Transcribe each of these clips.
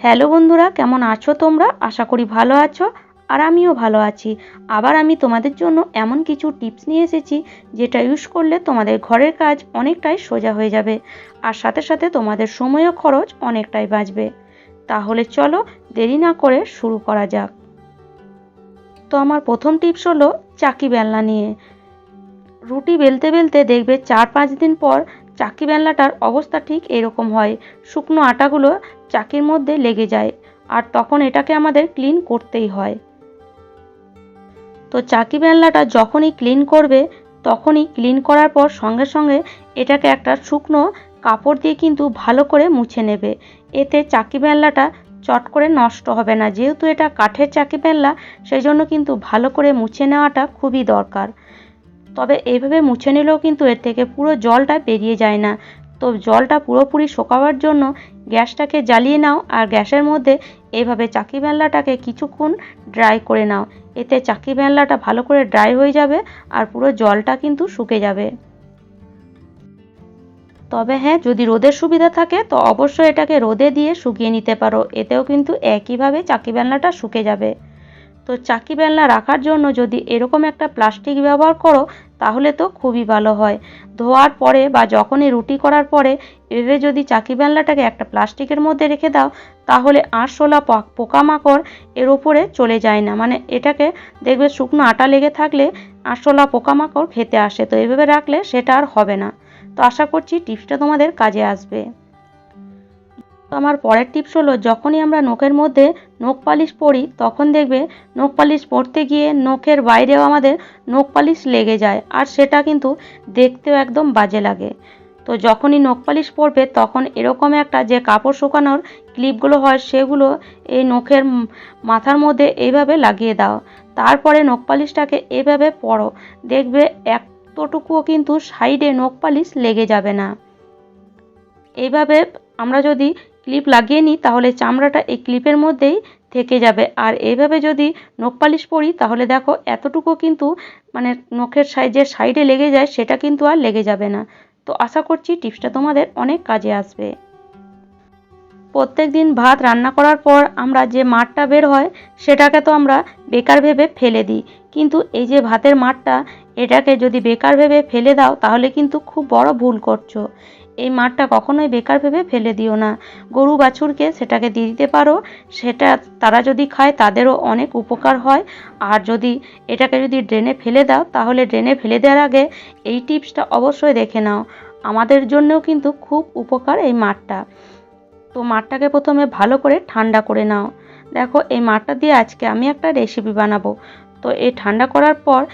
Hello বন্ধুরা, কেমন আছো তোমরা? আশা করি ভালো আছো আর আমিও ভালো আছি। আবার আমি তোমাদের জন্য এমন কিছু টিপস নিয়ে এসেছি যেটা ইউজ করলে তোমাদের ঘরের কাজ অনেকটাই সোজা হয়ে যাবে আর সাথে সাথে তোমাদের সময়ও খরচ অনেকটাই বাঁচবে। তাহলে চলো দেরি না করে শুরু করা যাক। তো আমার প্রথম টিপস হলো চাকি বেলনা নিয়ে। রুটি বেলতে বেলতে দেখবে চার পাঁচ দিন পর চাকি বেলনাটার অবস্থা ঠিক এরকম হয়। শুকনো আটাগুলো চাকির মধ্যে লেগে যায় আর তখন এটাকে আমাদের ক্লিন করতেই হয়। তো চাকি বেলনাটা যখনই ক্লিন করবে, তখনই ক্লিন করার পর সঙ্গে সঙ্গে এটাকে একটা শুকনো কাপড় দিয়ে কিন্তু ভালো করে মুছে নেবে। এতে চাকি বেলনাটা চট করে নষ্ট হবে না। যেহেতু এটা কাঠের চাকি বেলনা সেই জন্য কিন্তু ভালো করে মুছে নেওয়াটা খুবই দরকার। তবে এইভাবে মুছে নিলেও কিন্তু এর থেকে পুরো জলটা বেরিয়ে যায় না। তো জলটা পুরোপুরি শোকাবার জন্য গ্যাসটাকে জ্বালিয়ে নাও আর গ্যাসের মধ্যে এইভাবে চাকি বেলনাটাকে কিছুক্ষণ ড্রাই করে নাও। এতে চাকি বেলনাটা ভালো করে ড্রাই হয়ে যাবে আর পুরো জলটা কিন্তু শুকে যাবে। তবে হ্যাঁ যদি রোদের সুবিধা থাকে, তো অবশ্যই এটাকে রোদে দিয়ে শুকিয়ে নিতে পারো। এতেও কিন্তু একইভাবে চাকি বেলনাটা শুকে যাবে। তো চাকি বেলনা রাখার জন্য যদি এরকম একটা প্লাস্টিক ব্যবহার করো, তাহলে তো খুবই ভালো হয়। ধোয়ার পরে বা যখনই রুটি করার পরে এভাবে যদি চাকি বেলনাটাকে একটা প্লাস্টিকের মধ্যে রেখে দাও, তাহলে আরশোলা পোকামাকড় এর উপরে চলে যায় না। মানে এটাকে দেখবে শুকনো আটা লেগে থাকলে আরশোলা পোকামাকড় খেতে আসে। তো এভাবে রাখলে সেটা আর হবে না। তো আশা করছি টিপসটা তোমাদের কাজে আসবে। তো আমার পরের টিপস হলো, যখনই আমরা নখের মধ্যে নখ পালিশ পরি, তখন দেখবে নখ পালিশ পরতে গিয়ে নখের বাইরেও আমাদের নখ পালিশ লেগে যায়, আর সেটা কিন্তু দেখতেও একদম বাজে লাগে। তো যখনই নখ পালিশ পরবে তখন এরকম একটা যে কাপড় শুকানোর ক্লিপগুলো হয়, সেগুলো এই নখের মাথার মধ্যে এইভাবে লাগিয়ে দাও। তারপরে নখ পালিশটাকে এভাবে পরো দেখবে এতটুকুও কিন্তু সাইডে নখ পালিশ লেগে যাবে না। এইভাবে আমরা যদি ক্লিপ লাগিয়ে নিই, তাহলে চামড়াটা এই ক্লিপের মধ্যেই থেকে যাবে। আর এইভাবে যদি নখ পালিশ পরি, তাহলে দেখো এতটুকু কিন্তু মানে নখের যে সাইডে লেগে যায়, সেটা কিন্তু আর লেগে যাবে না। তো আশা করছি টিপসটা তোমাদের অনেক কাজে আসবে। প্রত্যেক দিন ভাত রান্না করার পর আমরা যে মাঠটা বের হয়, সেটাকে তো আমরা বেকার ভেবে ফেলে দিই। কিন্তু এই যে ভাতের মাঠটা, এটাকে যদি বেকার ভেবে ফেলে দাও, তাহলে কিন্তু খুব বড় ভুল করছ। এই মাঠটা কখনোই বেকার ভেবে ফেলে দিও না। গরু বাছুরকে সেটাকে দিয়ে দিতে পারো, সেটা তারা যদি খায় তাদেরও অনেক উপকার হয়। আর যদি এটাকে যদি ড্রেনে ফেলে দাও, তাহলে ড্রেনে ফেলে দেওয়ার আগে এই টিপসটা অবশ্যই দেখে নাও। আমাদের জন্যও কিন্তু খুব উপকার এই মাঠটা। তো মাঠটাকে প্রথমে ভালো করে ঠান্ডা করে নাও। দেখো, এই মাঠটা দিয়ে আজকে আমি একটা রেসিপি বানাবো। তো এই ঠান্ডা করার পর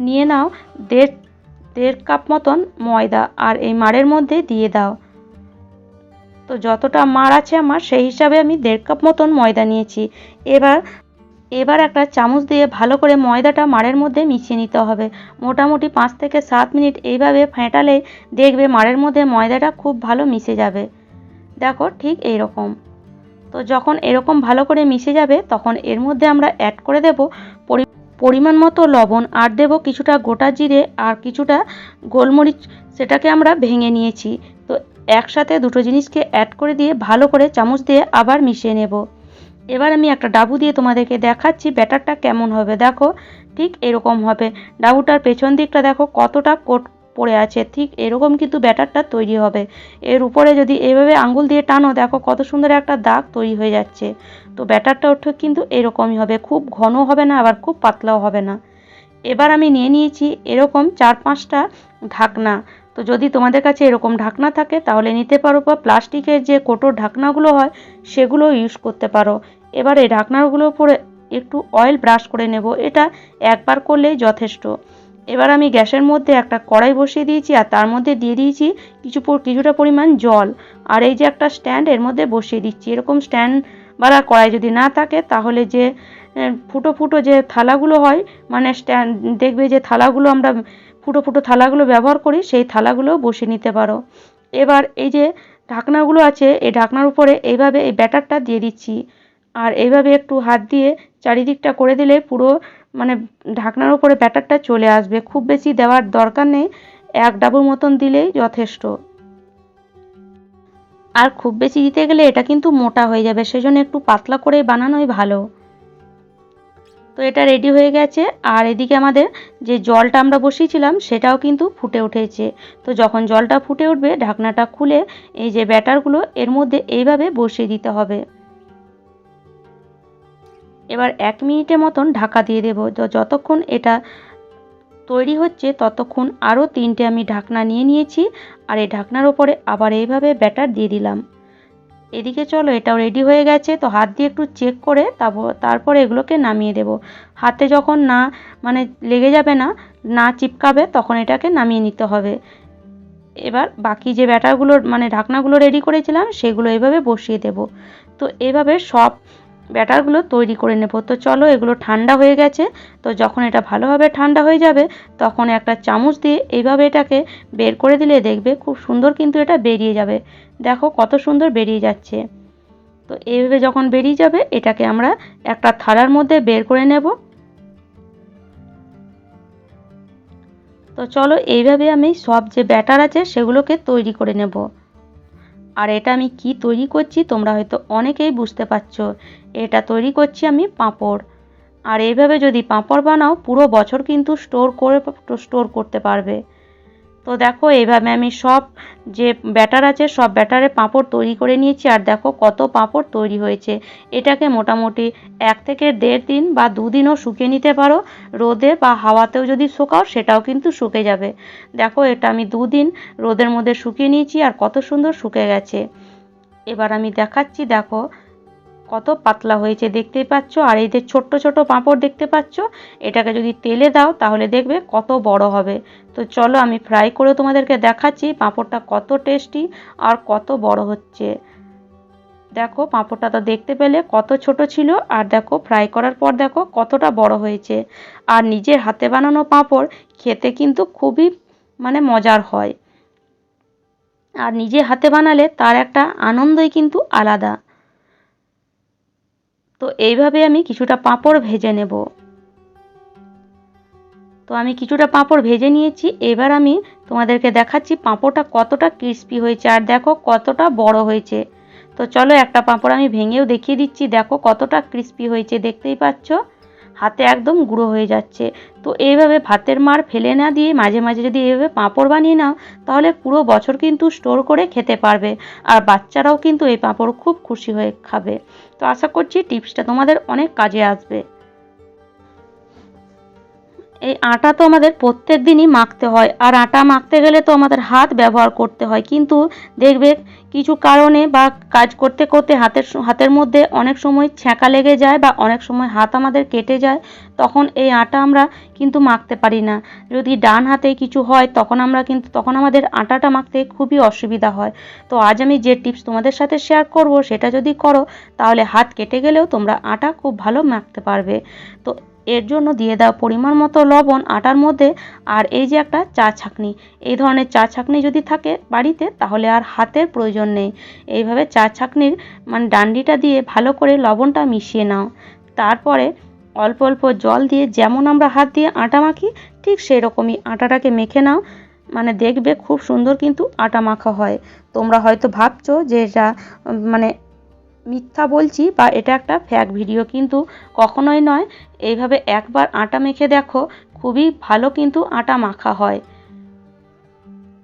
নিয়ে নাও দেড় দেড় কাপ মতন ময়দা আর এই মাড়ের মধ্যে দিয়ে দাও। তো যতটা মাড় আছে আমার, সেই হিসাবে আমি দেড় কাপ মতন ময়দা নিয়েছি। এবার এবার একটা চামচ দিয়ে ভালো করে ময়দাটা মাড়ের মধ্যে মিশিয়ে নিতে হবে। মোটামুটি পাঁচ থেকে সাত মিনিট এইভাবে ফেটালে দেখবে মাড়ের মধ্যে ময়দাটা খুব ভালো মিশে যাবে। দেখো ঠিক এই রকম তো যখন এরকম ভালো করে মিশে যাবে, তখন এর মধ্যে আমরা অ্যাড করে দেব পরিমাণ মতো লবণ আর দেব কিছুটা গোটা জিরে আর কিছুটা গোলমরিচ, সেটাকে আমরা ভেঙে নিয়েছি। তো একসাথে দুটো জিনিসকে অ্যাড করে দিয়ে ভালো করে চামচ দিয়ে আবার মিশিয়ে নেব। এবার আমি একটা ডাবু দিয়ে তোমাদেরকে দেখাচ্ছি, ব্যাটারটা কেমন হবে। দেখো, ঠিক এরকম হবে। ডাবুটার পেছন দিকটা দেখো কতটা কোট পড়ে আছে, ঠিক এরকম কিন্তু ব্যাটারটা তৈরি হবে। এর উপরে যদি এভাবে আঙ্গুল দিয়ে টানো, দেখো কত সুন্দর একটা দাগ তৈরি হয়ে যাচ্ছে। তো ব্যাটারটাও ঠিক কিন্তু এরকমই হবে, খুব ঘন হবে না, আবার খুব পাতলাও হবে না। এবার আমি নিয়ে নিয়েছি এরকম চার পাঁচটা ঢাকনা। তো যদি তোমাদের কাছে এরকম ঢাকনা থাকে, তাহলে নিতে পারো বা প্লাস্টিকের যে কোটোর ঢাকনাগুলো হয়, সেগুলো ইউজ করতে পারো। এবার এই ঢাকনাগুলোর উপরে একটু অয়েল ব্রাশ করে নেব, এটা একবার করলেই যথেষ্ট। এবার আমি গ্যাসের মধ্যে একটা কড়াই বসিয়ে দিয়েছি আর তার মধ্যে দিয়ে দিয়েছি কিছু কিছুটা পরিমাণ জল। আর এই যে একটা স্ট্যান্ড এর মধ্যে বসিয়ে দিচ্ছি। এরকম স্ট্যান্ড বালা কড়াই যদি না থাকে তাহলে যে ফুটো ফুটো যে থালাগুলো হয় মানে স্ট্যান্ড দেখবে যে থালাগুলো আমরা ফুটো ফুটো থালাগুলো ব্যবহার করি, সেই থালাগুলো বসিয়ে নিতে পারো। এবার এই যে ঢাকনাগুলো আছে, এই ঢাকনার উপরে এইভাবে এই ব্যাটারটা দিয়ে দিচ্ছি। আর এইভাবে একটু হাত দিয়ে চারিদিকটা করে দিলে পুরো মানে ঢাকনার উপরে ব্যাটারটা চলে আসবে। খুব বেশি দেওয়ার দরকার নেই। এক ডাবুর মতন দিলেই যথেষ্ট। আর খুব বেশি দিতে গেলে এটা কিন্তু মোটা হয়ে যাবে। সেজন্য একটু পাতলা করে বানানোই ভালো। তো এটা রেডি হয়ে গেছে। আর এদিকে আমাদের যে জলটা আমরা বসিয়েছিলাম, সেটাও কিন্তু ফুটে উঠেছে। তো যখন জলটা ফুটে উঠবে, ঢাকনাটা খুলে এই যে ব্যাটারগুলো, এর মধ্যে এইভাবে বসিয়ে দিতে হবে। এবার এক মিনিটের মতন ঢাকা দিয়ে দেবো। যতক্ষণ এটা তৈরি হচ্ছে, ততক্ষণ আরও তিনটে আমি ঢাকনা নিয়ে নিয়েছি আর এই ঢাকনার ওপরে আবার এইভাবে ব্যাটার দিয়ে দিলাম। এদিকে চলো, এটাও রেডি হয়ে গেছে। তো হাত দিয়ে একটু চেক করে তারপর এগুলোকে নামিয়ে দেব। হাতে যখন না মানে লেগে যাবে না না চিপকাবে, তখন এটাকে নামিয়ে নিতে হবে। এবার বাকি যে ব্যাটারগুলো মানে ঢাকনাগুলো রেডি করেছিলাম, সেগুলো এভাবে বসিয়ে দেব। তো এভাবে সব ব্যাটারগুলো তৈরি করে নেব। তো চলো এগুলো ঠান্ডা হয়ে গেছে। তো যখন এটা ভালোভাবে ঠান্ডা হয়ে যাবে, তখন একটা চামচ দিয়ে এইভাবে এটাকে বের করে দিলে দেখবে খুব সুন্দর কিন্তু এটা বেরিয়ে যাবে। দেখো কত সুন্দর বেরিয়ে যাচ্ছে। তো এইভাবে যখন বেরিয়ে যাবে, এটাকে আমরা একটা থালার মধ্যে বের করে নেব। তো চলো এইভাবে আমি সব যে ব্যাটার আছে, সেগুলোকে তৈরি করে নেব। আর এটা আমি কি তৈরি করছি তোমরা হয়তো অনেকেই বুঝতে পারছ। এটা তৈরি করছি আমি পাঁপড়। আর এইভাবে যদি পাঁপড় বানাও, পুরো বছর কিন্তু স্টোর করে, স্টোর করতে পারবে। তো দেখো এইভাবে আমি সব যে ব্যাটার আছে, সব ব্যাটারে পাঁপড় তৈরি করে নিয়েছি। আর দেখো কত পাঁপড় তৈরি হয়েছে। এটাকে মোটামুটি এক থেকে দেড় দিন বা দুদিনও শুকিয়ে নিতে পারো। রোদে বা হাওয়াতেও যদি শুকাও, সেটাও কিন্তু শুকে যাবে। দেখো, এটা আমি দুদিন রোদের মধ্যে শুকিয়ে নিয়েছি আর কত সুন্দর শুকে গেছে। এবার আমি দেখাচ্ছি, দেখো কত পাতলা হয়েছে দেখতেই পাচ্ছ? আর এই যে ছোট্ট ছোট পাঁপড় দেখতে পাচ্ছ, এটাকে যদি তেলে দাও তাহলে দেখবে কত বড় হবে। তো চলো আমি ফ্রাই করে তোমাদেরকে দেখাচ্ছি পাঁপড়টা কত টেস্টি আর কত বড় হচ্ছে। দেখো পাঁপড়টা তো দেখতে পেলে কত ছোট ছিল, আর দেখো ফ্রাই করার পর দেখো কতটা বড় হয়েছে। আর নিজের হাতে বানানো পাঁপড় খেতে কিন্তু খুবই মানে মজার হয়। আর নিজে হাতে বানালে তার একটা আনন্দই কিন্তু আলাদা। তো এইভাবে আমি কিছুটা পাঁপড় ভেজে নেব। তো আমি কিছুটা পাঁপড় ভেজে নিয়েছি, এবার আমি তোমাদেরকে দেখাচ্ছি পাঁপড়টা কতটা ক্রিস্পি হয়েছে আর দেখো কতটা বড় হয়েছে। তো চলো একটা পাঁপড় আমি ভেঙেও দেখিয়ে দিচ্ছি, দেখো কতটা ক্রিস্পি হয়েছে, দেখতেই পাচ্ছ? হাতে একদম গুঁড়ো হয়ে যাচ্ছে। তো এইভাবে ভাতের মার ফেলে না দিয়ে মাঝে মাঝে যদি এইভাবে পাঁপড় বানিয়ে নাও, তাহলে পুরো বছর কিন্তু স্টোর করে খেতে পারবে আর বাচ্চারাও কিন্তু এই পাঁপড় খুব খুশি হয়ে খাবে। তো আশা করছি টিপসটা তোমাদের অনেক কাজে আসবে। এই আটা তো আমাদের প্রত্যেক দিনই মাখতে হয়, আর আটা মাখতে গেলে তো আমাদের হাত ব্যবহার করতে হয়। কিন্তু দেখবে কিছু কারণে বা কাজ করতে করতে হাতের হাতের মধ্যে অনেক সময় ছ্যাঁকা লেগে যায় বা অনেক সময় হাত আমাদের কেটে যায়, তখন এই আটা আমরা কিন্তু মাখতে পারি না। যদি ডান হাতে কিছু হয়, তখন আমরা কিন্তু, তখন আমাদের আটাটা মাখতে খুবই অসুবিধা হয়। তো আজ আমি যে টিপস তোমাদের সাথে শেয়ার করব, সেটা যদি করো, তাহলে হাত কেটে গেলেও তোমরা আটা খুব ভালো মাখতে পারবে। তো এর জন্য দিয়ে দাও পরিমাণ মতো লবণ, আটার মধ্যে, আর এই যে একটা চা ছাঁকনি। এই ধরনের চা ছাঁকনি যদি থাকে বাড়িতে, তাহলে আর হাতের প্রয়োজন নেই। এইভাবে চা ছাঁকনির মানে ডান্ডিটা দিয়ে ভালো করে লবণটা মিশিয়ে নাও। তারপরে অল্প অল্প জল দিয়ে যেমন আমরা হাত দিয়ে আটা মাখি, ঠিক সেই রকমই আটাটাকে মেখে নাও। মানে দেখবে খুব সুন্দর কিন্তু আটা মাখা হয়। তোমরা হয়তো ভাবছ যে এটা মানে মিথ্যা বলছি বা এটা একটা ফ্যাক ভিডিও কিন্তু কখনোই নয়। এইভাবে একবার আটা মেখে দেখো, খুবই ভালো কিন্তু আটা মাখা হয়।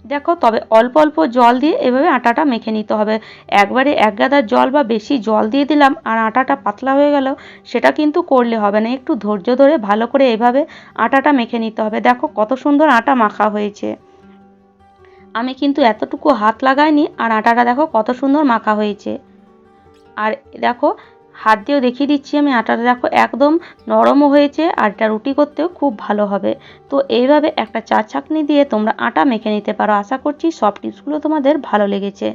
দেখো, তবে অল্প অল্প জল দিয়ে এভাবে আটাটা মেখে নিতে হবে। একবারে এক গাদা জল বা বেশি জল দিয়ে দিলাম আর আটাটা পাতলা হয়ে গেল, সেটা কিন্তু করলে হবে না। একটু ধৈর্য ধরে ভালো করে এভাবে আটাটা মেখে নিতে হবে। দেখো, কত সুন্দর আটা মাখা হয়েছে। আমি কিন্তু এতটুকু হাত লাগাইনি আর আটাটা দেখো কত সুন্দর মাখা হয়েছে। আর দেখো, হাত দিয়েও দেখিয়ে দিচ্ছি আমি, আটাটা দেখো একদম নরমও হয়েছে আর এটা রুটি করতেও খুব ভালো হবে। তো এইভাবে একটা চা ছাঁকনি দিয়ে তোমরা আটা মেখে নিতে পারো। আশা করছি সব টিপসগুলো তোমাদের ভালো লেগেছে।